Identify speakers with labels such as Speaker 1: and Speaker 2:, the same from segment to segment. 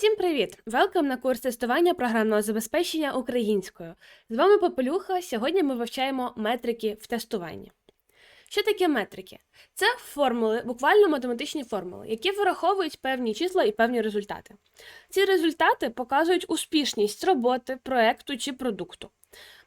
Speaker 1: Всім привіт! Велкам на курс тестування програмного забезпечення українською. З вами Попелюха. Сьогодні ми вивчаємо метрики в тестуванні. Що таке метрики? Це формули, буквально математичні формули, які вираховують певні числа і певні результати. Ці результати показують успішність роботи, проекту чи продукту.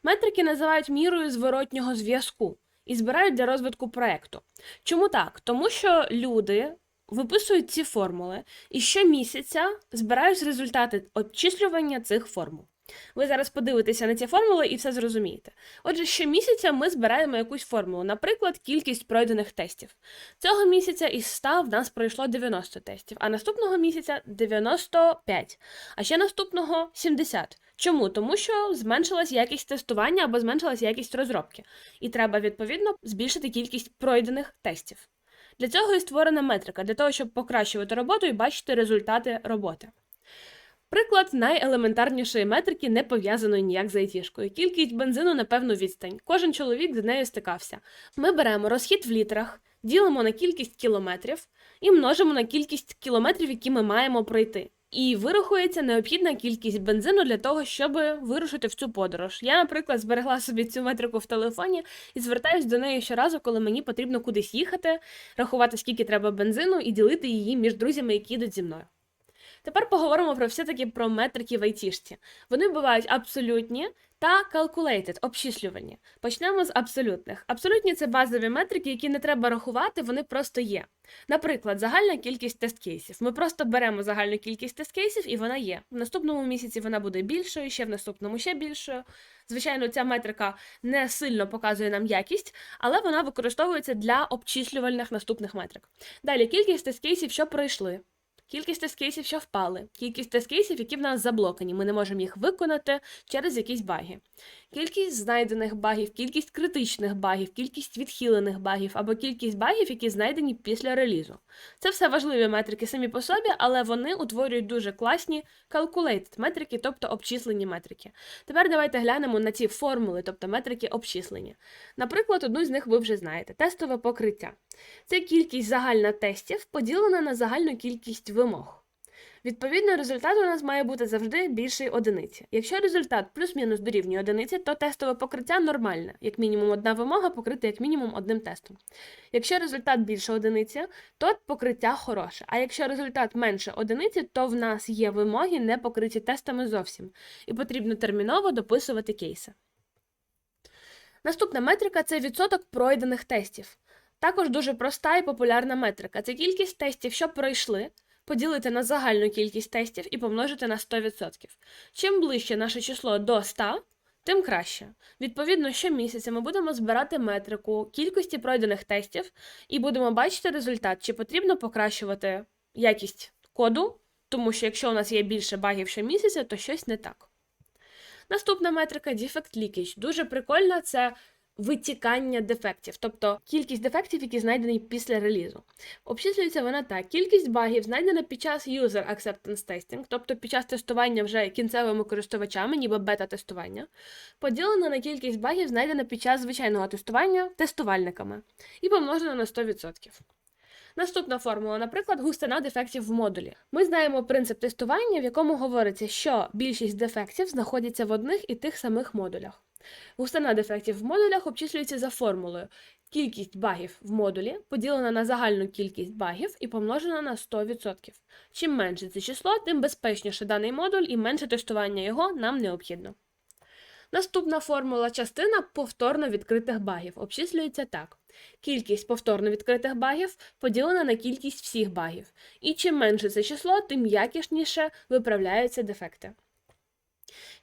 Speaker 1: Метрики називають мірою зворотнього зв'язку і збирають для розвитку проекту. Чому так? Тому що люди виписують ці формули і щомісяця збирають результати обчислювання цих формул. Ви зараз подивитеся на ці формули і все зрозумієте. Отже, щомісяця ми збираємо якусь формулу, наприклад, кількість пройдених тестів. Цього місяця із 100 в нас пройшло 90 тестів, а наступного місяця 95, а ще наступного 70. Чому? Тому що зменшилась якість тестування або зменшилась якість розробки, і треба відповідно збільшити кількість пройдених тестів. Для цього і створена метрика, для того, щоб покращувати роботу і бачити результати роботи. Приклад найелементарнішої метрики не пов'язаної ніяк з айтішкою. Кількість бензину на певну відстань. Кожен чоловік з нею стикався. Ми беремо розхід в літрах, ділимо на кількість кілометрів і множимо на кількість кілометрів, які ми маємо пройти. І вирахується необхідна кількість бензину для того, щоб вирушити в цю подорож. Я, наприклад, зберегла собі цю метрику в телефоні і звертаюсь до неї щоразу, коли мені потрібно кудись їхати, рахувати, скільки треба бензину, і ділити її між друзями, які йдуть зі мною. Тепер поговоримо про все-таки про метрики в айтішці. Вони бувають абсолютні та calculated, обчислювані. Почнемо з абсолютних. Абсолютні це базові метрики, які не треба рахувати, вони просто є. Наприклад, загальна кількість тест-кейсів. Ми просто беремо загальну кількість тест-кейсів і вона є. В наступному місяці вона буде більшою, ще в наступному ще більшою. Звичайно, ця метрика не сильно показує нам якість, але вона використовується для обчислювальних наступних метрик. Далі кількість тест-кейсів, що пройшли. Кількість тест-кейсів, що впали, кількість тест-кейсів, які в нас заблокані, ми не можемо їх виконати через якісь баги. Кількість знайдених багів, кількість критичних багів, кількість відхилених багів або кількість багів, які знайдені після релізу. Це все важливі метрики самі по собі, але вони утворюють дуже класні calculated метрики, тобто обчислені метрики. Тепер давайте глянемо на ці формули, тобто метрики обчислення. Наприклад, одну з них ви вже знаєте тестове покриття. Це кількість загальна тестів поділена на загальну кількість вимог. Відповідно, результат у нас має бути завжди більший одиниці. Якщо результат плюс-мінус дорівнює одиниці, то тестове покриття нормальне, як мінімум одна вимога покрита як мінімум одним тестом. Якщо результат більше одиниці, то покриття хороше. А якщо результат менше одиниці, то в нас є вимоги, не покриті тестами зовсім, і потрібно терміново дописувати кейси. Наступна метрика це відсоток пройдених тестів. Також дуже проста і популярна метрика це кількість тестів, що пройшли, поділити на загальну кількість тестів і помножити на 100%. Чим ближче наше число до 100, тим краще. Відповідно, щомісяця ми будемо збирати метрику кількості пройдених тестів і будемо бачити результат, чи потрібно покращувати якість коду, тому що якщо у нас є більше багів щомісяця, то щось не так. Наступна метрика Defect Leakage. Дуже прикольна, це витікання дефектів, тобто кількість дефектів, які знайдені після релізу. Обчислюється вона так: кількість багів знайдена під час user acceptance testing, тобто під час тестування вже кінцевими користувачами, ніби бета-тестування, поділена на кількість багів, знайдена під час звичайного тестування тестувальниками, і помножена на 100%. Наступна формула, наприклад, густина дефектів в модулі. Ми знаємо принцип тестування, в якому говориться, що більшість дефектів знаходяться в одних і тих самих модулях. Густина дефектів в модулях обчислюється за формулою. Кількість багів в модулі поділена на загальну кількість багів і помножена на 100%. Чим менше це число, тим безпечніше даний модуль і менше тестування його нам необхідно. Наступна формула частина повторно відкритих багів обчислюється так. Кількість повторно відкритих багів поділена на кількість всіх багів. І чим менше це число, тим якісніше виправляються дефекти.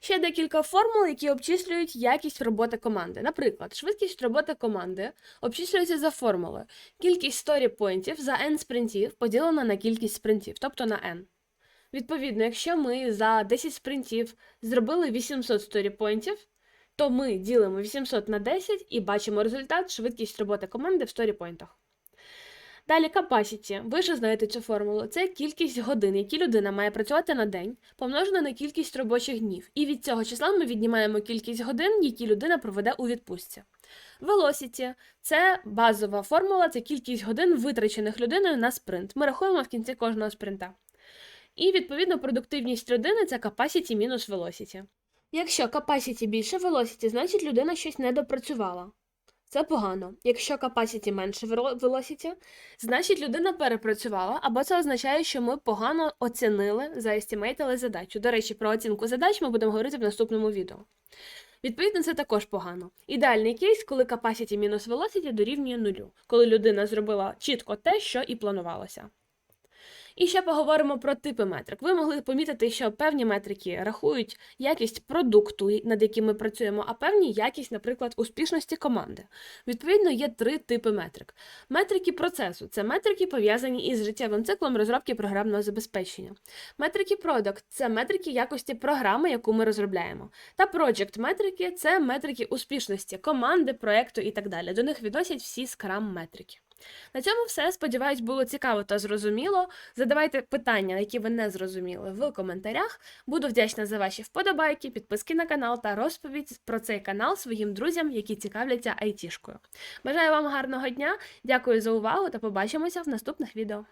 Speaker 1: Ще декілька формул, які обчислюють якість роботи команди. Наприклад, швидкість роботи команди обчислюється за формулою. Кількість сторіпойнтів за n спринтів поділена на кількість спринтів, тобто на n. Відповідно, якщо ми за 10 спринтів зробили 800 сторіпойнтів, то ми ділимо 800 на 10 і бачимо результат швидкість роботи команди в сторіпойнтах. Далі capacity. Ви ж знаєте цю формулу. Це кількість годин, які людина має працювати на день, помножена на кількість робочих днів. І від цього числа ми віднімаємо кількість годин, які людина проведе у відпустці. Velocity – це базова формула, це кількість годин, витрачених людиною на спринт. Ми рахуємо в кінці кожного спринта. І відповідно продуктивність людини це capacity мінус velocity. Якщо capacity більше velocity, значить людина щось не допрацювала. Це погано. Якщо capacity менше velocity, значить людина перепрацювала, або це означає, що ми погано оцінили, заестімейтили задачу. До речі, про оцінку задач ми будемо говорити в наступному відео. Відповідно, це також погано. Ідеальний кейс, коли capacity мінус velocity дорівнює нулю, коли людина зробила чітко те, що і планувалося. І ще поговоримо про типи метрик. Ви могли помітити, що певні метрики рахують якість продукту, над яким ми працюємо, а певні якість, наприклад, успішності команди. Відповідно, є три типи метрик. Метрики процесу це метрики, пов'язані із життєвим циклом розробки програмного забезпечення. Метрики Product – це метрики якості програми, яку ми розробляємо. Та Project метрики це метрики успішності команди, проекту і так далі. До них відносять всі Scrum метрики. На цьому все. Сподіваюсь, було цікаво та зрозуміло. Задавайте питання, які ви не зрозуміли, в коментарях. Буду вдячна за ваші вподобайки, підписки на канал та розповідь про цей канал своїм друзям, які цікавляться айтішкою. Бажаю вам гарного дня, дякую за увагу та побачимося в наступних відео.